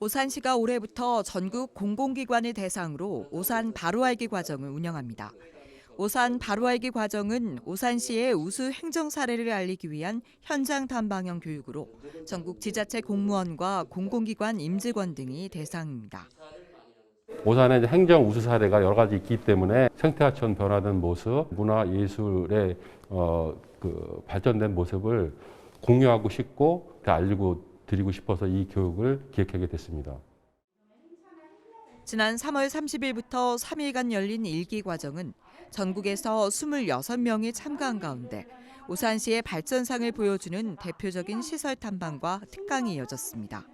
오산시가 올해부터 전국 공공기관을 대상으로 오산 바로알기 과정을 운영합니다. 오산 바로알기 과정은 오산시의 우수 행정 사례를 알리기 위한 현장 탐방형 교육으로 전국 지자체 공무원과 공공기관 임직원 등이 대상입니다. 오산의 행정 우수 사례가 여러 가지 있기 때문에 생태하천 변화된 모습, 문화 예술의 어, 그 발전된 모습을 공유하고 싶고 더 알리고 드리고 싶어서 이 교육을 기획하게 됐습니다. 지난 3월 30일부터 3일간 열린 일기 과정은 전국에서 26명이 참가한 가운데 오산시의 발전상을 보여주는 대표적인 시설 탐방과 특강이 이어졌습니다.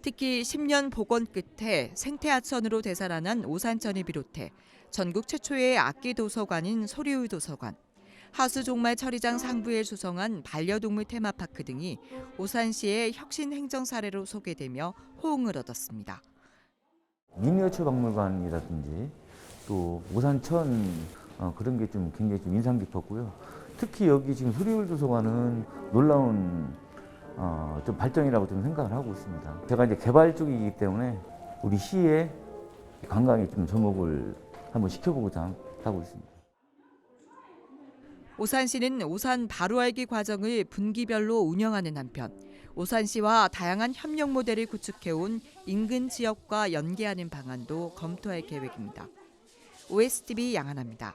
특히 10년 복원 끝에 생태하천으로 되살아난 오산천을 비롯해 전국 최초의 악기 도서관인 소리울 도서관, 하수 종말 처리장 상부에 조성한 반려동물 테마파크 등이 오산시의 혁신 행정 사례로 소개되며 호응을 얻었습니다. 미니어처 박물관이라든지 또 오산천 어, 그런 게 좀 굉장히 좀 인상 깊었고요. 특히 여기 지금 소리울 도서관은 놀라운 어, 좀 발전이라고 좀 생각을 하고 있습니다. 제가 이제 개발 쪽이기 때문에 우리 시에 관광에 좀 접목을 한번 시켜보고자 하고 있습니다. 오산시는 오산 바로 알기 과정을 분기별로 운영하는 한편 오산시와 다양한 협력 모델을 구축해온 인근 지역과 연계하는 방안도 검토할 계획입니다. OSTV 양한합니다.